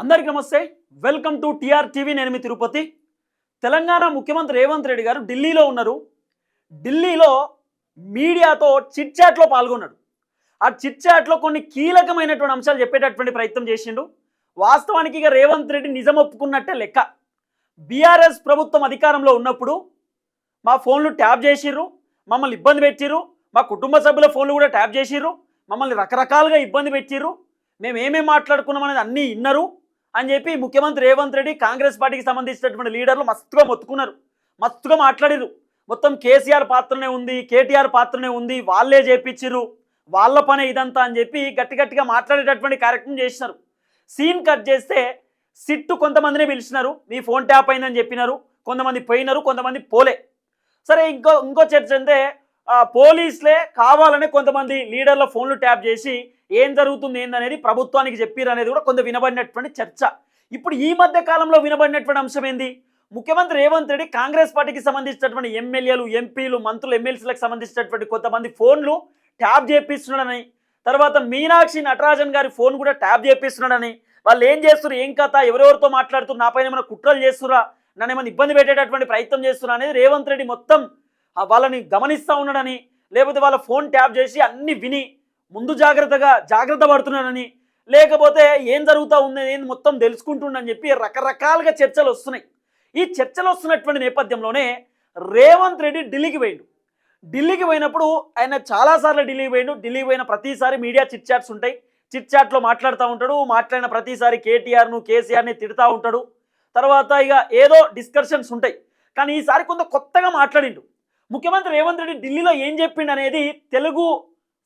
అందరికీ నమస్తే. Welcome to T R. TV మీ తిరుపతి. తెలంగాణ ముఖ్యమంత్రి రేవంత్ రెడ్డి గారు ఢిల్లీలో ఉన్నారు. ఢిల్లీలో మీడియాతో చిట్ చాట్లో పాల్గొన్నాడు. ఆ చిట్ చాట్లో కొన్ని కీలకమైనటువంటి అంశాలు చెప్పేటటువంటి ప్రయత్నం చేసిండు. వాస్తవానికి ఇక రేవంత్ రెడ్డి నిజం ఒప్పుకున్నట్టే లెక్క. బీఆర్ఎస్ ప్రభుత్వం అధికారంలో ఉన్నప్పుడు మా ఫోన్లు ట్యాప్ చేసిర్రు మమ్మల్ని ఇబ్బంది పెట్టిర్రు మా కుటుంబ సభ్యుల ఫోన్లు కూడా ట్యాప్ చేసిర్రు మమ్మల్ని రకరకాలుగా ఇబ్బంది పెట్టిర్రు. మేము ఏమేమి మాట్లాడుకున్నాం అనేది అన్నీ ఇన్నరు. అని చెప్పి ముఖ్యమంత్రి రేవంత్ రెడ్డి కాంగ్రెస్ పార్టీకి సంబంధించినటువంటి లీడర్లు మస్తుగా మొత్తుకున్నారు. మస్తుగా మాట్లాడారు మొత్తం కేసీఆర్ పాత్రనే ఉంది కేటీఆర్ పాత్రనే ఉంది వాళ్ళే చేపించిర్రు వాళ్ళ పనే ఇదంతా అని చెప్పి గట్టి గట్టిగా మాట్లాడేటటువంటి కార్యక్రమం చేసినారు. సీన్ కట్ చేస్తే సిట్టు కొంతమందినే పిలిచినారు మీ ఫోన్ ట్యాప్ అయిందని చెప్పినారు కొంతమంది పోయినారు కొంతమంది పోలే. సరే ఇంకో ఇంకో చర్చ అంటే పోలీసులే కావాలనే కొంతమంది లీడర్ల ఫోన్లు ట్యాప్ చేసి ఏం జరుగుతుంది ఏందనేది ప్రభుత్వానికి చెప్పిరు అనేది కూడా కొంత వినబడినటువంటి చర్చ. ఇప్పుడు ఈ మధ్య కాలంలో వినబడినటువంటి అంశం ఏంది? ముఖ్యమంత్రి రేవంత్ రెడ్డి కాంగ్రెస్ పార్టీకి సంబంధించినటువంటి ఎమ్మెల్యేలు ఎంపీలు మంత్రులు ఎమ్మెల్సీలకు సంబంధించినటువంటి కొంతమంది ఫోన్లు ట్యాప్ చేపిస్తున్నాడని తర్వాత మీనాక్షి నటరాజన్ గారి ఫోన్ కూడా ట్యాప్ చేపిస్తున్నాడని వాళ్ళు ఏం చేస్తున్నారు ఏం కథ ఎవరెవరితో మాట్లాడుతున్నారు నాపైన ఏమైనా కుట్రలు చేస్తురా నన్ను ఏమైనా ఇబ్బంది పెట్టేటటువంటి ప్రయత్నం చేస్తున్నా అనేది రేవంత్ రెడ్డి మొత్తం వాళ్ళని గమనిస్తూ ఉన్నాడని లేకపోతే వాళ్ళ ఫోన్ ట్యాప్ చేసి అన్ని విని ముందు జాగ్రత్తగా జాగ్రత్త పడుతున్నాడని లేకపోతే ఏం జరుగుతూ ఉంది ఏం మొత్తం తెలుసుకుంటుండని చెప్పి రకరకాలుగా చర్చలు వస్తున్నాయి. ఈ చర్చలు వస్తున్నటువంటి నేపథ్యంలోనే రేవంత్ రెడ్డి ఢిల్లీకి పోయిండు. ఢిల్లీకి పోయినప్పుడు ఆయన చాలాసార్లు ఢిల్లీకి పోయిండు. ఢిల్లీకి పోయిన ప్రతిసారి మీడియా చిట్ చాట్స్ ఉంటాయి. చిట్ చాట్లో మాట్లాడుతూ ఉంటాడు. మాట్లాడిన ప్రతిసారి కేటీఆర్ను కేసీఆర్ని తిడుతూ ఉంటాడు. తర్వాత ఇక ఏదో డిస్కషన్స్ ఉంటాయి. కానీ ఈసారి కొంత కొత్తగా మాట్లాడిండు. ముఖ్యమంత్రి రేవంత్ రెడ్డి ఢిల్లీలో ఏం చెప్పిండు అనేది తెలుగు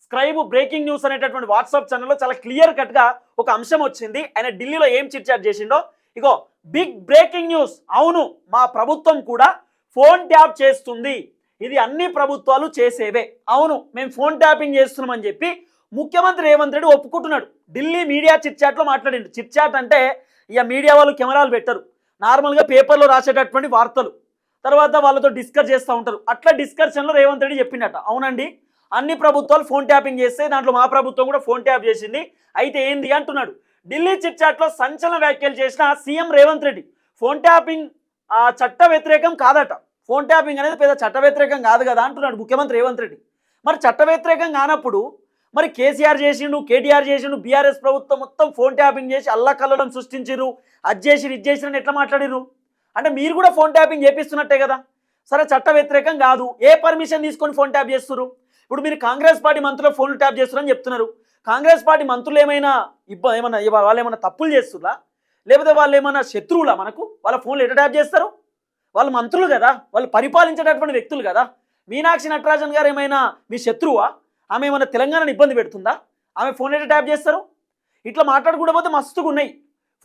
స్క్రైబ్ బ్రేకింగ్ న్యూస్ అనేటటువంటి వాట్సాప్ ఛానల్లో చాలా క్లియర్ కట్గా ఒక అంశం వచ్చింది. ఆయన ఢిల్లీలో ఏం చిట్ చాట్ చేసిండో? ఇగో బిగ్ బ్రేకింగ్ న్యూస్. అవును మా ప్రభుత్వం కూడా ఫోన్ ట్యాప్ చేస్తుంది. ఇది అన్ని ప్రభుత్వాలు చేసేవే. అవును మేము ఫోన్ ట్యాపింగ్ చేస్తున్నామని చెప్పి ముఖ్యమంత్రి రేవంత్ రెడ్డి ఒప్పుకుంటున్నాడు. ఢిల్లీ మీడియా చిట్ చాట్లో మాట్లాడిండు. చిట్ చాట్ అంటే ఇక మీడియా వాళ్ళు కెమెరాలు పెట్టరు. నార్మల్గా పేపర్లో రాసేటటువంటి వార్తలు. తర్వాత వాళ్ళతో డిస్కస్ చేస్తూ ఉంటారు. అట్లా డిస్కషన్లో రేవంత్ రెడ్డి చెప్పినట్ట అవునండి అన్ని ప్రభుత్వాలు ఫోన్ ట్యాపింగ్ చేస్తే దాంట్లో మా ప్రభుత్వం కూడా ఫోన్ ట్యాప్ చేసింది. అయితే ఏంది అంటున్నాడు. ఢిల్లీ చిట్ చాట్లో సంచలన వ్యాఖ్యలు చేసిన CM Revanth Reddy. Phone tapping ఆ చట్ట వ్యతిరేకం కాదట. ఫోన్ ట్యాపింగ్ అనేది పెద్ద చట్ట వ్యతిరేకం కాదు కదా అంటున్నాడు ముఖ్యమంత్రి రేవంత్ రెడ్డి. మరి చట్ట వ్యతిరేకం కానప్పుడు మరి కేసీఆర్ చేసిండు కేటీఆర్ చేసిండు బీఆర్ఎస్ ప్రభుత్వం మొత్తం ఫోన్ ట్యాపింగ్ చేసి అల్లకల్లడం సృష్టించిర్రు. అది చేసిరు ఇది చేసిరు ఎట్లా మాట్లాడిరు అంటే మీరు కూడా ఫోన్ ట్యాపింగ్ చేపిస్తున్నట్టే కదా. సరే చట్ట వ్యతిరేకం కాదు. ఏ పర్మిషన్ తీసుకొని ఫోన్ ట్యాప్ చేస్తున్నారు ఇప్పుడు మీరు కాంగ్రెస్ పార్టీ మంత్రులు ఫోన్లు ట్యాప్ చేస్తున్నారని చెప్తున్నారు. కాంగ్రెస్ పార్టీ మంత్రులు ఏమైనా ఇబ్బ ఏమైనా వాళ్ళు ఏమైనా తప్పులు చేస్తున్నా లేకపోతే వాళ్ళు ఏమైనా శత్రువులా మనకు? వాళ్ళ ఫోన్లు ఎట్లా ట్యాప్ చేస్తారు? వాళ్ళు మంత్రులు కదా. వాళ్ళు పరిపాలించేటటువంటి వ్యక్తులు కదా. మీనాక్షి నటరాజన్ గారు ఏమైనా మీ శత్రువా? ఆమె ఏమైనా తెలంగాణను ఇబ్బంది పెడుతుందా? ఆమె ఫోన్ ఎట్లా ట్యాప్ చేస్తారు? ఇట్లా మాట్లాడకూడకపోతే మస్తుగా ఉన్నాయి.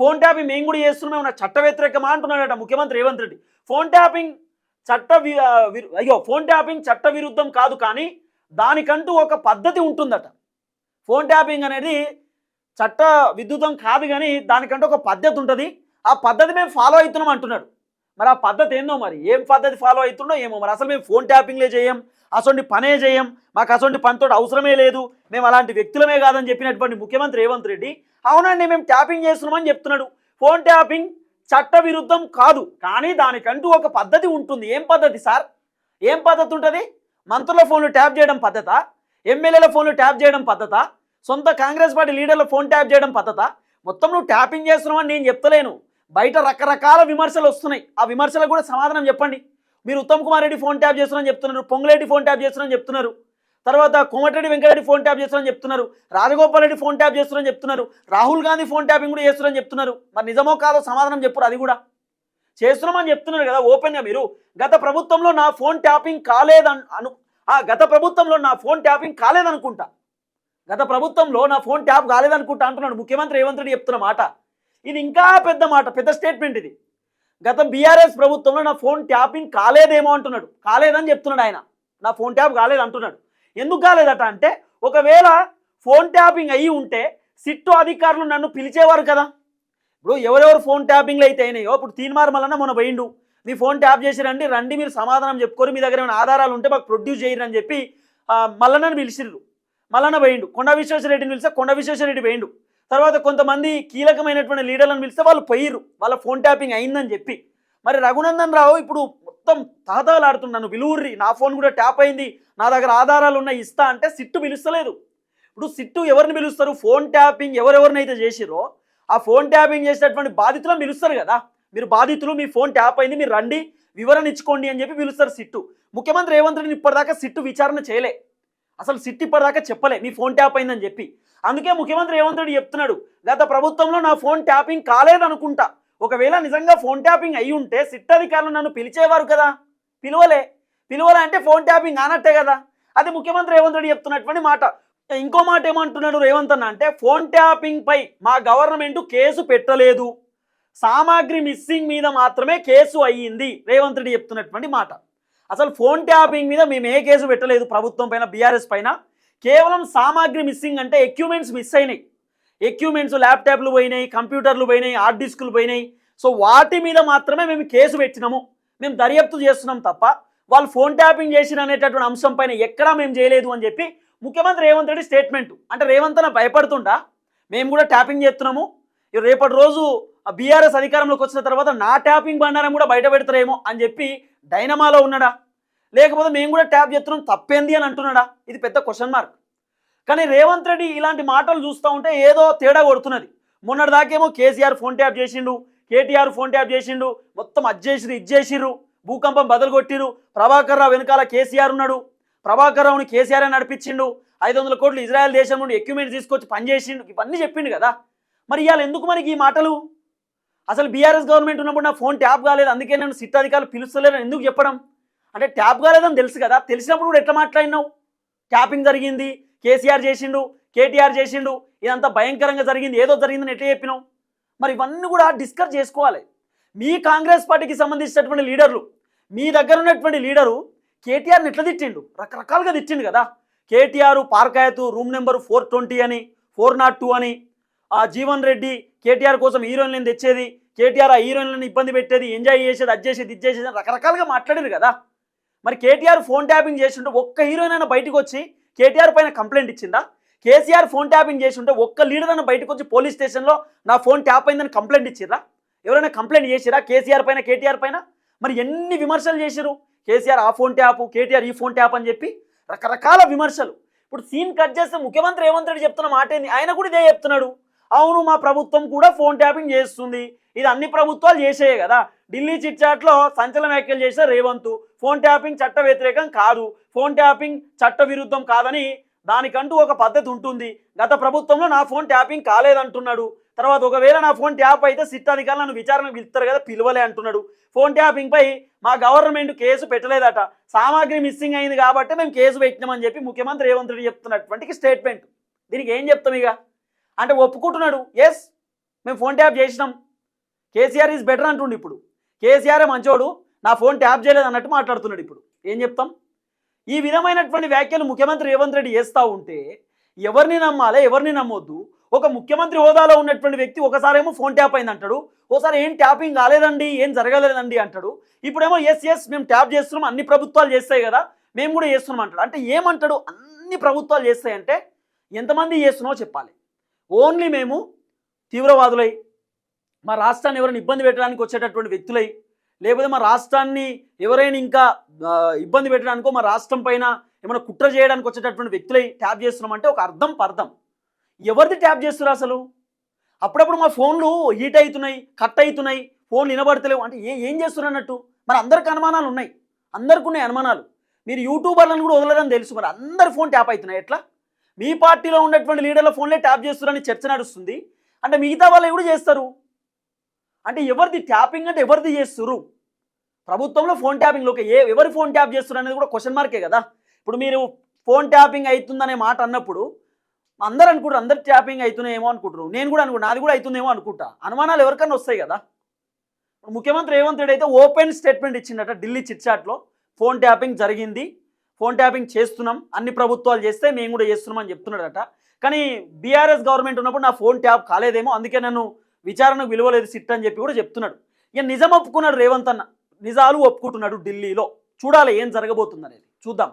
ఫోన్ ట్యాపింగ్ మేము కూడా చేస్తున్నాం ఏమన్నా చట్ట వ్యతిరేకమా అంటున్నాడట ముఖ్యమంత్రి రేవంత్ రెడ్డి. ఫోన్ ట్యాపింగ్ చట్ట వి- అయ్యో ఫోన్ ట్యాపింగ్ చట్ట విరుద్ధం కాదు కానీ దానికంటూ ఒక పద్ధతి ఉంటుందట. ఫోన్ ట్యాపింగ్ అనేది చట్ట విద్యుతం కాదు కానీ దానికంటూ ఒక పద్ధతి ఉంటుంది. ఆ పద్ధతి మేము ఫాలో అవుతున్నాం అంటున్నాడు. మరి ఆ పద్ధతి ఏందో మరి? ఏం పద్ధతి ఫాలో అవుతుండో ఏమో మరి? అసలు మేము ఫోన్ ట్యాపింగ్లే చేయం. అసొంటి పనే చేయం మాకు అసొంటి పనితో అవసరమే లేదు మేము అలాంటి వ్యక్తులమే కాదని చెప్పినటువంటి ముఖ్యమంత్రి రేవంత్ రెడ్డి అవునండి మేము ట్యాపింగ్ చేస్తున్నామని చెప్తున్నాడు. ఫోన్ ట్యాపింగ్ చట్ట విరుద్ధం కాదు కానీ దానికంటూ ఒక పద్ధతి ఉంటుంది. ఏం పద్ధతి సార్? ఏం పద్ధతి ఉంటుంది? మంత్రుల ఫోన్లు ట్యాప్ చేయడం పద్ధత? ఎమ్మెల్యేల ఫోన్లు ట్యాప్ చేయడం పద్ధత? సొంత కాంగ్రెస్ పార్టీ లీడర్ల ఫోన్ ట్యాప్ చేయడం పద్ధత? మొత్తం నువ్వు ట్యాపింగ్ చేస్తున్నావని నేను చెప్తలేను. బయట రకరకాల విమర్శలు వస్తున్నాయి. ఆ విమర్శలకు కూడా సమాధానం చెప్పండి. మీరు ఉత్తమ్ కుమార్ రెడ్డి ఫోన్ ట్యాప్ చేస్తున్నారని చెప్తున్నారు పొంగులేటి ఫోన్ ట్యాప్ చేస్తున్నారని చెప్తున్నారు తర్వాత కోమటిరెడ్డి వెంకటరెడ్డి ఫోన్ ట్యాప్ చేస్తున్నారని చెప్తున్నారు రాజగోపాల్ రెడ్డి ఫోన్ ట్యాప్ చేస్తున్నారని చెప్తున్నారు రాహుల్ గాంధీ ఫోన్ ట్యాపింగ్ కూడా చేస్తున్నారని చెప్తున్నారు. మరి నిజమో కాదో సమాధానం చెప్పరు అది కూడా. చేస్తున్నామని చెప్తున్నారు కదా ఓపెన్గా మీరు. గత ప్రభుత్వంలో నా ఫోన్ ట్యాపింగ్ కాలేదను అను ఆ గత ప్రభుత్వంలో నా ఫోన్ ట్యాపింగ్ కాలేదనుకుంటా. గత ప్రభుత్వంలో నా ఫోన్ ట్యాప్ కాలేదనుకుంటా అంటున్నాడు ముఖ్యమంత్రి రేవంత్ రెడ్డి చెప్తున్న మాట. ఇది ఇంకా పెద్ద మాట పెద్ద స్టేట్మెంట్ ఇది. గత బీఆర్ఎస్ ప్రభుత్వంలో నా ఫోన్ ట్యాపింగ్ కాలేదేమో అంటున్నాడు. కాలేదని చెప్తున్నాడు ఆయన. నా ఫోన్ ట్యాప్ కాలేదు అంటున్నాడు. ఎందుకు కాలేదట అంటే ఒకవేళ ఫోన్ ట్యాపింగ్ అయ్యి ఉంటే సిట్టు అధికారులు నన్ను పిలిచేవారు కదా. ఇప్పుడు ఎవరెవరు ఫోన్ ట్యాపింగ్లు అయితే అయినాయో ఇప్పుడు తీన్మార్ మల్లన్న మొన్న పోయిండు. మీ ఫోన్ ట్యాప్ చేసి రండి రండి మీరు సమాధానం చెప్పుకోరు మీ దగ్గర ఏమైనా ఆధారాలు ఉంటే మాకు ప్రొడ్యూస్ చేయరు అని చెప్పి మల్లన్నను పిలిచిర్రు. మల్లన్న పోయిండు. కొండ విశ్వేశ్వరరెడ్డిని పిలిస్తే కొండ విశ్వేశ్వరరెడ్డి పోయిండు. తర్వాత కొంతమంది కీలకమైనటువంటి లీడర్లను పిలిస్తే వాళ్ళు పోయిర్రు. వాళ్ళ ఫోన్ ట్యాపింగ్ అయిందని చెప్పి. మరి రఘునందన్ రావు ఇప్పుడు మొత్తం తాతాలాడుతున్నాను విలువుర్రి నా ఫోన్ కూడా ట్యాప్ అయింది. నా దగ్గర ఆధారాలు ఉన్నాయి ఇస్తా అంటే సిట్టు పిలుస్తలేదు. ఇప్పుడు సిట్టు ఎవరిని పిలుస్తారు? ఫోన్ ట్యాపింగ్ ఎవరెవరినైతే చేసిరో ఆ ఫోన్ ట్యాపింగ్ చేసినటువంటి బాధితులను పిలుస్తారు కదా. మీరు బాధితులు మీ ఫోన్ ట్యాప్ అయింది మీరు రండి వివరణ ఇచ్చుకోండి అని చెప్పి పిలుస్తారు సిట్టు. ముఖ్యమంత్రి రేవంత్ రెడ్డిని ఇప్పటిదాకా సిట్టు విచారణ చేయలే. అసలు సిట్టు ఇప్పటిదాకా చెప్పలే మీ ఫోన్ ట్యాప్ అయిందని చెప్పి. అందుకే ముఖ్యమంత్రి రేవంత్ రెడ్డి చెప్తున్నాడు గత ప్రభుత్వంలో నా ఫోన్ ట్యాపింగ్ కాలేదనుకుంటా. ఒకవేళ నిజంగా ఫోన్ ట్యాపింగ్ అయి ఉంటే సిట్ అధికారులు నన్ను పిలిచేవారు కదా. పిలువలే. పిలువలే అంటే ఫోన్ ట్యాపింగ్ అన్నట్టే కదా. అది ముఖ్యమంత్రి రేవంత్ రెడ్డి చెప్తున్నటువంటి మాట. ఇంకో మాట ఏమంటున్నాడు రేవంత్ అన్న అంటే ఫోన్ ట్యాపింగ్ పై మా గవర్నమెంట్ కేసు పెట్టలేదు. సామాగ్రి మిస్సింగ్ మీద మాత్రమే కేసు అయ్యింది. రేవంత్ రెడ్డి చెప్తున్నటువంటి మాట. అసలు ఫోన్ ట్యాపింగ్ మీద మేము ఏ కేసు పెట్టలేదు ప్రభుత్వం పైన బీఆర్ఎస్ పైన. కేవలం సామాగ్రి మిస్సింగ్ అంటే ఎక్విప్మెంట్స్ మిస్ అయినాయి. ఎక్విప్మెంట్స్ ల్యాప్టాప్లు పోయినాయి కంప్యూటర్లు పోయినాయి హార్డ్ డిస్కులు పోయినాయి. సో వాటి మీద మాత్రమే మేము కేసు పెట్టినాము. మేము దర్యాప్తు చేస్తున్నాం తప్ప వాళ్ళు ఫోన్ ట్యాపింగ్ చేసిన అనేటటువంటి అంశం పైన ఎక్కడా మేము చేయలేదు అని చెప్పి ముఖ్యమంత్రి రేవంత్ రెడ్డి స్టేట్మెంట్ అంటే రేవంత్ అన్న భయపడుతుండా? మేము కూడా ట్యాపింగ్ చేస్తున్నాము. రేపటి రోజు బీఆర్ఎస్ అధికారంలోకి వచ్చిన తర్వాత నా ట్యాపింగ్ బండారం కూడా బయట పెడతారేమో అని చెప్పి డైనమాలో ఉన్నాడా? లేకపోతే మేము కూడా ట్యాప్ చేస్తున్నాం తప్పేంది అని అంటున్నాడా? ఇది పెద్ద క్వశ్చన్ మార్క్ కానీ రేవంత్ రెడ్డి ఇలాంటి మాటలు చూస్తూ ఉంటే ఏదో తేడా కొడుతున్నది. మొన్నటిదాకేమో కేసీఆర్ ఫోన్ ట్యాప్ చేసిండు కేటీఆర్ ఫోన్ ట్యాప్ చేసిండు మొత్తం అజ్జేసిరు ఇజ్జేసిర్రు ఇది భూకంపం బదలు కొట్టిరు ప్రభాకర్ రావు వెనకాల కేసీఆర్ ఉన్నాడు. ప్రభాకర్ రావుని కేసీఆర్ అని నడిపించిండు. ఐదు వందల కోట్లు ఇజ్రాయెల్ దేశం నుండి ఎక్విప్మెంట్ తీసుకొచ్చి పనిచేసిండు ఇవన్నీ చెప్పిండు కదా. మరి ఇవాళ ఎందుకు మనకి ఈ మాటలు? అసలు బీఆర్ఎస్ గవర్నమెంట్ ఉన్నప్పుడు నా ఫోన్ ట్యాప్ కాలేదు అందుకే నేను సిట్ అధికారులు పిలుస్తలేరు ఎందుకు చెప్పడం? అంటే ట్యాప్ కాలేదని తెలుసు కదా. తెలిసినప్పుడు కూడా ఎట్లా మాట్లాడినావు? ట్యాపింగ్ జరిగింది కేసీఆర్ చేసిండు కేటీఆర్ చేసిండు ఇదంతా భయంకరంగా జరిగింది ఏదో జరిగిందని ఎట్లా చెప్పినావు? మరి ఇవన్నీ కూడా డిస్కస్ చేసుకోవాలి. మీ కాంగ్రెస్ పార్టీకి సంబంధించినటువంటి లీడర్లు మీ దగ్గర ఉన్నటువంటి లీడరు కేటీఆర్ని ఎట్లా తిట్టిండు? రకరకాలుగా తిట్టిండు కదా. కేటీఆర్ పార్కాయతు రూమ్ నెంబర్ ఫోర్ ట్వంటీ అని ఫోర్ నాట్ టూ అని ఆ జీవన్ రెడ్డి కేటీఆర్ కోసం హీరోయిన్లను తెచ్చేది కేటీఆర్ ఆ హీరోయిన్లను ఇబ్బంది పెట్టేది ఎంజాయ్ చేసేది అది చేసేది ఇది చేసేది రకరకాలుగా మాట్లాడారు కదా. మరి కేటీఆర్ ఫోన్ ట్యాపింగ్ చేసి ఉంటే ఒక్క హీరోయిన్ అయినా బయటకు వచ్చి కేటీఆర్ పైన కంప్లైంట్ ఇచ్చిందా? కేసీఆర్ ఫోన్ ట్యాపింగ్ చేసి ఉంటే ఒక్క లీడర్ అయినా బయటకు వచ్చి పోలీస్ స్టేషన్లో నా ఫోన్ ట్యాప్ అయిందని కంప్లైంట్ ఇచ్చిర్రా? ఎవరైనా కంప్లైంట్ చేసిరా కేసీఆర్ పైన కేటీఆర్ పైన? మరి ఎన్ని విమర్శలు చేసిరు కేసీఆర్ ఆ ఫోన్ ట్యాప్ కేటీఆర్ ఈ ఫోన్ ట్యాప్ అని చెప్పి రకరకాల విమర్శలు. ఇప్పుడు సీన్ కట్ చేస్తే ముఖ్యమంత్రి రేవంత్ రెడ్డి చెప్తున్న మాట ఏంది? ఆయన కూడా ఇదే చెప్తున్నాడు. అవును మా ప్రభుత్వం కూడా ఫోన్ ట్యాపింగ్ చేస్తుంది. ఇది అన్ని ప్రభుత్వాలు చేసేయే కదా. ఢిల్లీ చిట్చాట్లో సంచలన వ్యాఖ్యలు చేసిన రేవంత్. ఫోన్ ట్యాపింగ్ చట్ట వ్యతిరేకం కాదు. ఫోన్ ట్యాపింగ్ చట్ట విరుద్ధం కాదని దానికంటూ ఒక పద్ధతి ఉంటుంది. గత ప్రభుత్వంలో నా ఫోన్ ట్యాపింగ్ కాలేదంటున్నాడు. తర్వాత ఒకవేళ నా ఫోన్ ట్యాప్ అయితే సిట్ అధికారులు నన్ను విచారణకు పిలుస్తారు కదా పిలవలే అంటున్నాడు. ఫోన్ ట్యాపింగ్ పై మా గవర్నమెంట్ కేసు పెట్టలేదట. సామాగ్రి మిస్సింగ్ అయింది కాబట్టి మేము కేసు పెట్టినామని చెప్పి ముఖ్యమంత్రి రేవంత్ రెడ్డి చెప్తున్నటువంటి స్టేట్మెంట్. దీనికి ఏం చెప్తాం ఇక? అంటే ఒప్పుకుంటున్నాడు. ఎస్ మేము ఫోన్ ట్యాప్ చేసినాం. కేసీఆర్ ఈజ్ బెటర్ అంటుండు ఇప్పుడు. కేసీఆర్ మంచోడు నా ఫోన్ ట్యాప్ చేయలేదు అన్నట్టు మాట్లాడుతున్నాడు ఇప్పుడు. ఏం చెప్తాం? ఈ విధమైనటువంటి వ్యాఖ్యలు ముఖ్యమంత్రి రేవంత్ రెడ్డి చేస్తూ ఉంటే ఎవరిని నమ్మాలి ఎవరిని నమ్మొద్దు? ఒక ముఖ్యమంత్రి హోదాలో ఉన్నటువంటి వ్యక్తి ఒకసారేమో ఫోన్ ట్యాప్ అయింది అంటాడు ఒకసారి ఏం ట్యాపింగ్ కాలేదండి ఏం జరగలేదండి అంటాడు. ఇప్పుడేమో ఎస్ ఎస్ మేము ట్యాప్ చేస్తున్నాం అన్ని ప్రభుత్వాలు చేస్తాయి కదా మేము కూడా చేస్తున్నాం అంటాడు. అంటే ఏమంటాడు? అన్ని ప్రభుత్వాలు చేస్తాయంటే ఎంతమంది చేస్తున్నావో చెప్పాలి. ఓన్లీ మేము తీవ్రవాదులై మా రాష్ట్రాన్ని ఎవరైనా ఇబ్బంది పెట్టడానికి వచ్చేటటువంటి వ్యక్తులై లేకపోతే మా రాష్ట్రాన్ని ఎవరైనా ఇంకా ఇబ్బంది పెట్టడానికో మా రాష్ట్రం పైన ఏమైనా కుట్ర చేయడానికి వచ్చేటటువంటి వ్యక్తులై ట్యాప్ చేస్తున్నామంటే ఒక అర్థం పర్థం. ఎవరిది ట్యాప్ చేస్తున్నారు అసలు? అప్పుడప్పుడు మా ఫోన్లు హీట్ అవుతున్నాయి కట్ అవుతున్నాయి ఫోన్లు వినబడతలేవు. అంటే ఏ ఏం చేస్తున్నారు అన్నట్టు? మరి అందరికి అనుమానాలు ఉన్నాయి. అందరికి ఉన్నాయి అనుమానాలు. మీరు యూట్యూబర్లను కూడా వదలరని తెలుసు. మరి అందరి ఫోన్ ట్యాప్ అవుతున్నాయి ఎట్లా? మీ పార్టీలో ఉన్నటువంటి లీడర్ల ఫోన్లే ట్యాప్ చేస్తున్నారని చర్చ నడుస్తుంది. అంటే మిగతా వాళ్ళు కూడా చేస్తారు. అంటే ఎవరిది ట్యాపింగ్ అంటే ఎవరిది చేస్తురు ప్రభుత్వంలో ఫోన్ ట్యాపింగ్లోకి ఏ ఎవరి ఫోన్ ట్యాప్ చేస్తున్నారు అనేది కూడా క్వశ్చన్ మార్కే కదా. ఇప్పుడు మీరు ఫోన్ ట్యాపింగ్ అవుతుందనే మాట అన్నప్పుడు అందరు అనుకుంటారు అందరు ట్యాపింగ్ అవుతున్నాయేమో అనుకుంటారు. నేను కూడా అనుకుంటా నాది కూడా అవుతుందేమో అనుకుంటా. అనుమానాలు ఎవరికైనా వస్తాయి కదా. ముఖ్యమంత్రి రేవంత్ రెడ్డి అయితే ఓపెన్ స్టేట్మెంట్ ఇచ్చిండట ఢిల్లీ చిట్చాట్లో ఫోన్ ట్యాపింగ్ జరిగింది. ఫోన్ ట్యాపింగ్ చేస్తున్నాం. అన్ని ప్రభుత్వాలు చేస్తే మేము కూడా చేస్తున్నాం అని చెప్తున్నాడట. కానీ బీఆర్ఎస్ గవర్నమెంట్ ఉన్నప్పుడు నా ఫోన్ ట్యాప్ కాలేదేమో. అందుకే నన్ను విచారణకు విలువలేదు సిట్ అని చెప్పి కూడా చెప్తున్నాడు. ఇక నిజం ఒప్పుకున్నాడు రేవంత్ అన్న. నిజాలు ఒప్పుకుంటున్నాడు ఢిల్లీలో. చూడాలి ఏం జరగబోతుంది అనేది చూద్దాం.